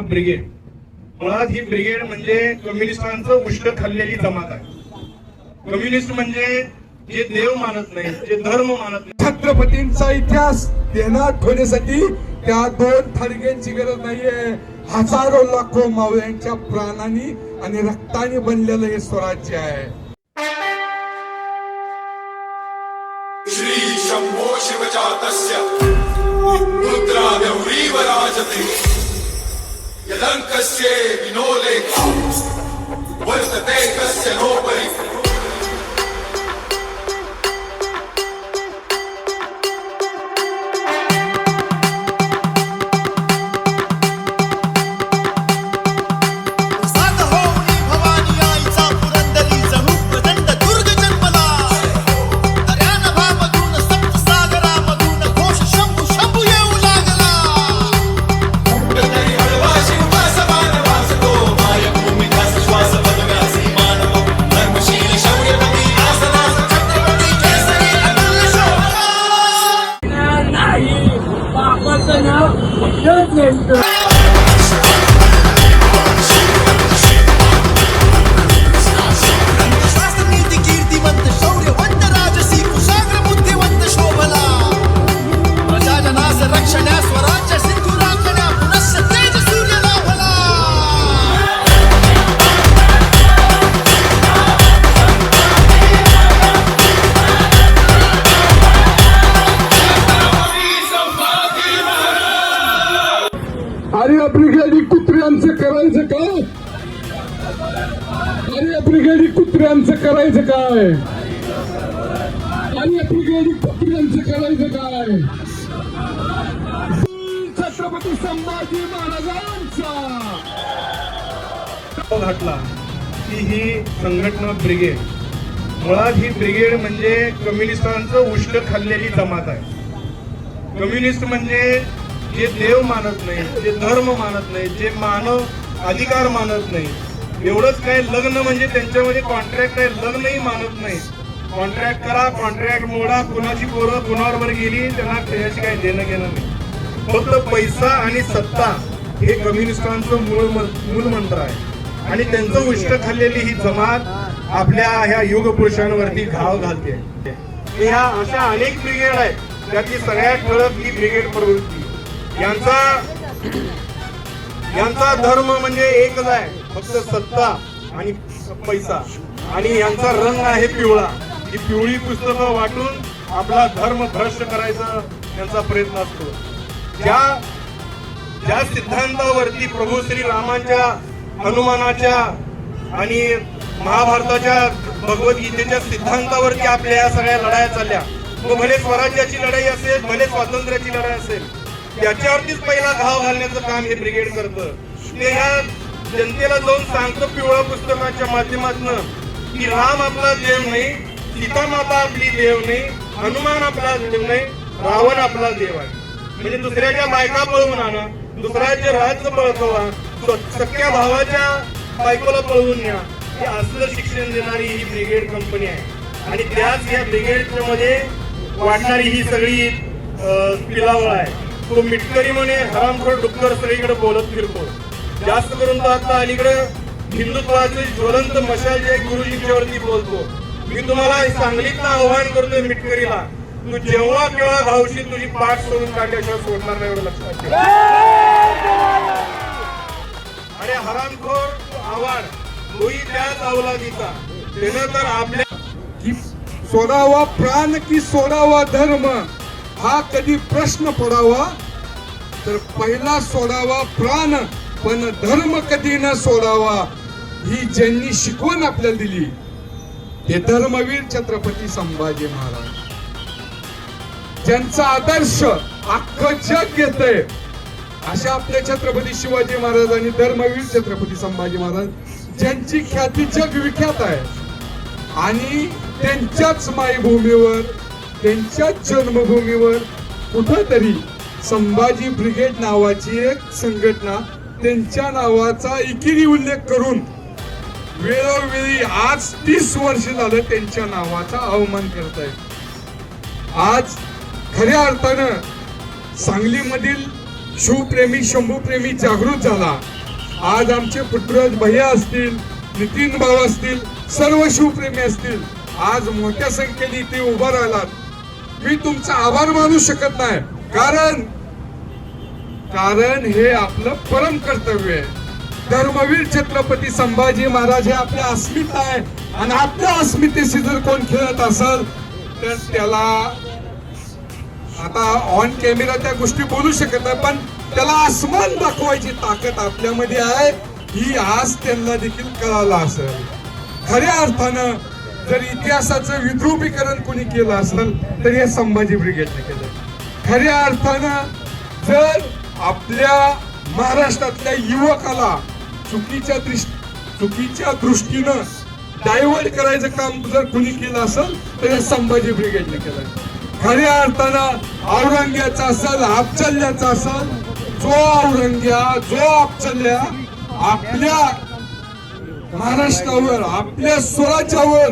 Brigade. मुळात ही brigade म्हणजे कम्युनिस्टांचं उष्ट खाल्लेली जमात आहे. कम्युनिस्ट म्हणजे जे देव मानत नाही जे धर्म मानत नाही छत्रपतींचा इतिहास देण्यात ठेवण्यासाठी त्या दोन थडग्यांची गरज नाहीये. हजारो लाखो मावळ्यांच्या प्राणांनी आणि रक्ताने बनलेलं हे स्वराज्य आहे. Shri Shambho शिवजातस्य. Rudra गौरीव Yalancas che vinole. Yes, sir. करायचं काय आपली ब्रिगेडी कुत्र्यांचं करायचं काय? आणि आपली ब्रिगेडी कुत्र्यांचं करायचं काय? छत्रपती संभाजी महाराजांचा. घातला की ही संघटना ब्रिगेड. मुळात ही ब्रिगेड म्हणजे कम्युनिस्टांचं उष्ण खाल्लेली जमात आहे. कम्युनिस्ट म्हणजे जे देव मानत नाही जे धर्म मानत नाही जे मानव अधिकार मानत नाही. एवढंच काय लग्न म्हणजे त्यांच्यामध्ये कॉन्ट्रॅक्ट आहे लग्नही मानत नाही. कॉन्ट्रॅक्ट करा कॉन्ट्रॅक्ट मोडा कुणाची पोरं कुणावर गेली त्यांना त्याच्याशी काही देणं घेणं नाही. फक्त पैसा आणि सत्ता हे कम्युनिस्टांचं मूळ मूल मंत्र आहे. आणि त्यांचं उष्ट खाल्लेली ही जमात आपल्या ह्या युग पुरुषांवरती घाव घालते. ह्या अशा अनेक ब्रिगेड आहेत त्याची सगळ्यात ठळक ही ब्रिगेड प्रवृत्ती. यांचा यांचा धर्म म्हणजे एकच आहे. फक्त सत्ता आणि पैसा. आणि यांचा रंग आहे पिवळा. ही पिवळी पुस्तकं वाटून आपला धर्म भ्रष्ट करायचा त्यांचा प्रयत्न असतो. ज्या ज्या सिद्धांतावरती प्रभू श्री रामांच्या हनुमानाच्या आणि महाभारताच्या भगवद्गीतेच्या सिद्धांतावरती आपल्या या सगळ्या लढाया चालल्या. तो भले स्वराज्याची लढाई असेल भले स्वातंत्र्याची लढाई असेल याच्यावरतीच पहिला घाव घालण्याचं काम हे ब्रिगेड करतं. ते ह्या जनतेला जाऊन सांगतं पिवळ्या पुस्तकाच्या माध्यमातून की राम आपला देव नाही सीता माता आपली देव नाही हनुमान आपला देव नाही रावण आपला देव आहे. म्हणजे दुसऱ्याच्या बायका पळवून आणा दुसऱ्याचे राज्य पळकवा सख्या भावाच्या बायकोला पळवून न्या. हे असलं शिक्षण देणारी ही ब्रिगेड कंपनी आहे. आणि त्याच या ब्रिगेडच्या मध्ये वाढणारी ही सगळी पिलावळ आहे. तो मिटकरी म्हणे हरामखोर डुक्कर सगळीकडे बोलत फिरतो. जास्त करून तो आता अलीकडे हिंदुत्वाचे ज्वलंत मशाल जे आहे, बोलतो. मी तुम्हाला सांगलीतलं आव्हान करतोय मिटकरीला. तू जेव्हा केव्हा घावशील तुझी पाठ सोडून काढल्याशिवाय सोडणार नाही एवढं लक्षात ठेव. अरे हरामखोर तू आव्हान तोही त्याच अवलादीचा. त्यानं तर आपल्या सोडावा प्राण की सोडावा धर्म. हा कधी प्रश्न पडावा तर पहिला सोडावा प्राण पण धर्म कधी न सोडावा ही ज्यांनी शिकवण आपल्याला दिली ते धर्मवीर छत्रपती संभाजी महाराज. ज्यांचा आदर्श अख्खं जग घेतय अशा आपल्या छत्रपती शिवाजी महाराज आणि धर्मवीर छत्रपती संभाजी महाराज ज्यांची ख्याती जग विख्यात आहे आणि त्यांच्याच मायभूमीवर त्यांच्याच जन्मभूमीवर कुठंतरी संभाजी ब्रिगेड नावाची एक संघटना त्यांच्या नावाचा एकेरी उल्लेख करून वेळोवेळी आज तीस वर्ष झालं त्यांच्या नावाचा अवमान करत आहे. आज खऱ्या अर्थानं सांगलीमधील शिवप्रेमी शंभूप्रेमी जागृत झाला. आज आमचे पृथ्वीराज भैया असतील नितीन भाऊ असतील सर्व शिवप्रेमी असतील आज मोठ्या संख्येने इथे उभा राहिलात. मी तुमचा आभार मानू शकत नाही. कारण कारण हे आपलं परम कर्तव्य आहे. धर्मवीर छत्रपती संभाजी महाराज हे आपल्या अस्मिता आहे. आणि आपल्या अस्मितेशी जर कोण खेळत असेल तर त्याला आता ऑन कॅमेरा त्या गोष्टी बोलू शकत नाही पण त्याला आसमान दाखवायची ताकद आपल्यामध्ये आहे. ही आज त्यांना देखील कळाला असेल. खऱ्या अर्थानं जर इतिहासाचं विद्रुपीकरण कोणी केलं असेल तर हे संभाजी ब्रिगेडने केलं. खऱ्या अर्थानं जर आपल्या महाराष्ट्रातल्या युवकाला चुकीच्या दृष्टी चुकीच्या दृष्टीनं डायव्हर्ट करायचं काम जर कुणी केलं असेल तर हे संभाजी ब्रिगेडने केलं. खऱ्या अर्थानं औरंग्याचा असेल आपचल्याचा असेल जो औरंग्या जो आपचल्या आपल्या महाराष्ट्रावर आपल्या स्वराज्यावर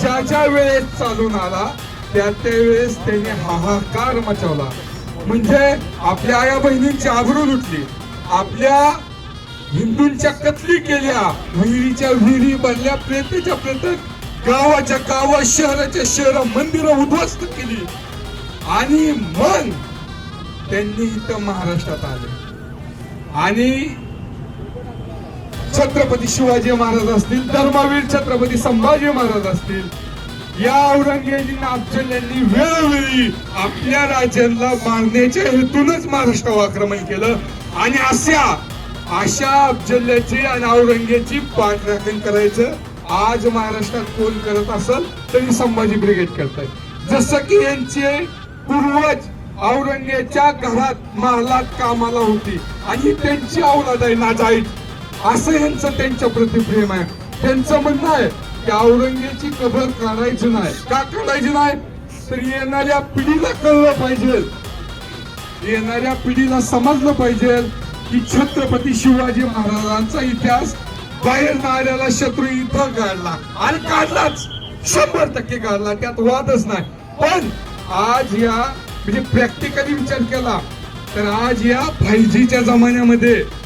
ज्या ज्या वेळेस चालून आला त्या त्या वेळेस त्यांनी हाहाकार मचवला. म्हणजे आपल्या आया बहिणींची आबरू लुटली आपल्या हिंदूंच्या कतली केल्या विहिरीच्या विहिरी बनल्या प्रेतेच्या प्रेत गावाच्या गावा शहराच्या शहर मंदिरं उद्ध्वस्त केली. आणि मग त्यांनी इथं महाराष्ट्रात आले. आणि छत्रपती शिवाजी महाराज असतील धर्मवीर छत्रपती संभाजी महाराज असतील या औरंगजेबी अफजल यांनी वेळोवेळी आपल्या राज्यांना मारण्याच्या हेतूनच महाराष्ट्रावर आक्रमण केलं. आणि अशा अशा अफजल्याची आणि औरंगजेबची पाठराखण करायचं आज महाराष्ट्रात कोण करत असेल तरी संभाजी ब्रिगेड करताय जसं की यांचे पूर्वज औरंगजेबच्या घरात महालात कामाला होती. आणि त्यांची औलाद आहे नाजाईट असं यांचं त्यांच्या प्रति प्रेम आहे. त्यांचं म्हणणं आहे की औरंगेची कबर काढायची नाही. का काढायची नाही? तर येणाऱ्या पिढीला कळलं पाहिजे. येणाऱ्या पिढीला समजलं पाहिजे की छत्रपती शिवाजी महाराजांचा इतिहास बाहेर नाऱ्याला शत्रू इथं काढला. आणि काढलाच. शंभर टक्के काढला. त्यात वादच नाही. पण आज या म्हणजे प्रॅक्टिकली विचार केला तर आज या फाईव्ह जीच्या जमान्यामध्ये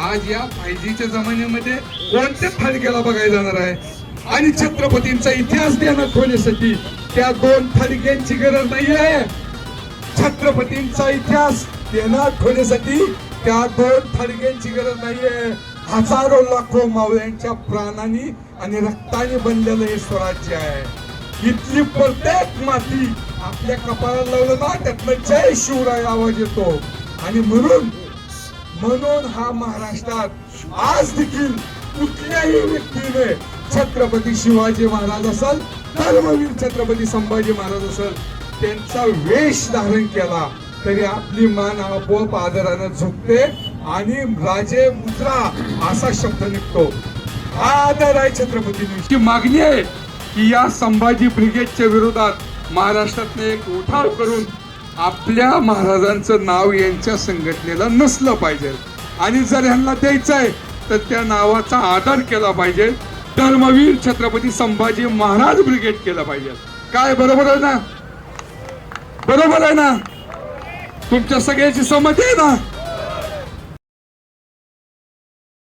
आज या फाय जीच्या जमान्यामध्ये कोणत्या फडक्याला बघायला जाणार आहे? आणि छत्रपतींचा इतिहास ध्यानात ठेवण्यासाठी त्या दोन फडक्यांची गरज नाही आहे छत्रपतींचा इतिहास ध्यानात ठेवण्यासाठी त्या दोन फडक्यांची गरज नाही आहे हजारो लाखो मावळ्यांच्या प्राणांनी आणि रक्ताने बनलेलं हे स्वराज्य आहे. इथली प्रत्येक माती आपल्या कपाळाला लावलं ना त्यातनं जय शिवराय आवाज येतो. आणि म्हणून म्हणून हा महाराष्ट्रात आज देखील कुठल्याही व्यक्तीने छत्रपती शिवाजी महाराज असल धर्मवीर छत्रपती संभाजी महाराज असेल त्यांचा वेश धारण केला तरी आपली मान आपोआप आदरानं झुकते आणि राजे मुद्रा असा शब्द निघतो. आदर आहे छत्रपती मागणी आहे की या संभाजी ब्रिगेडच्या विरोधात महाराष्ट्रातने एक उठाव करून आपल्या महाराजांचं नाव यांच्या संघटनेला नसलं पाहिजे. आणि जर ह्यांना द्यायचं आहे तर त्या नावाचा आदर केला पाहिजे. धर्मवीर छत्रपती संभाजी महाराज ब्रिगेड केला पाहिजे. काय बरोबर आहे ना? बरोबर आहे ना? तुमच्या सगळ्याची समज आहे ना?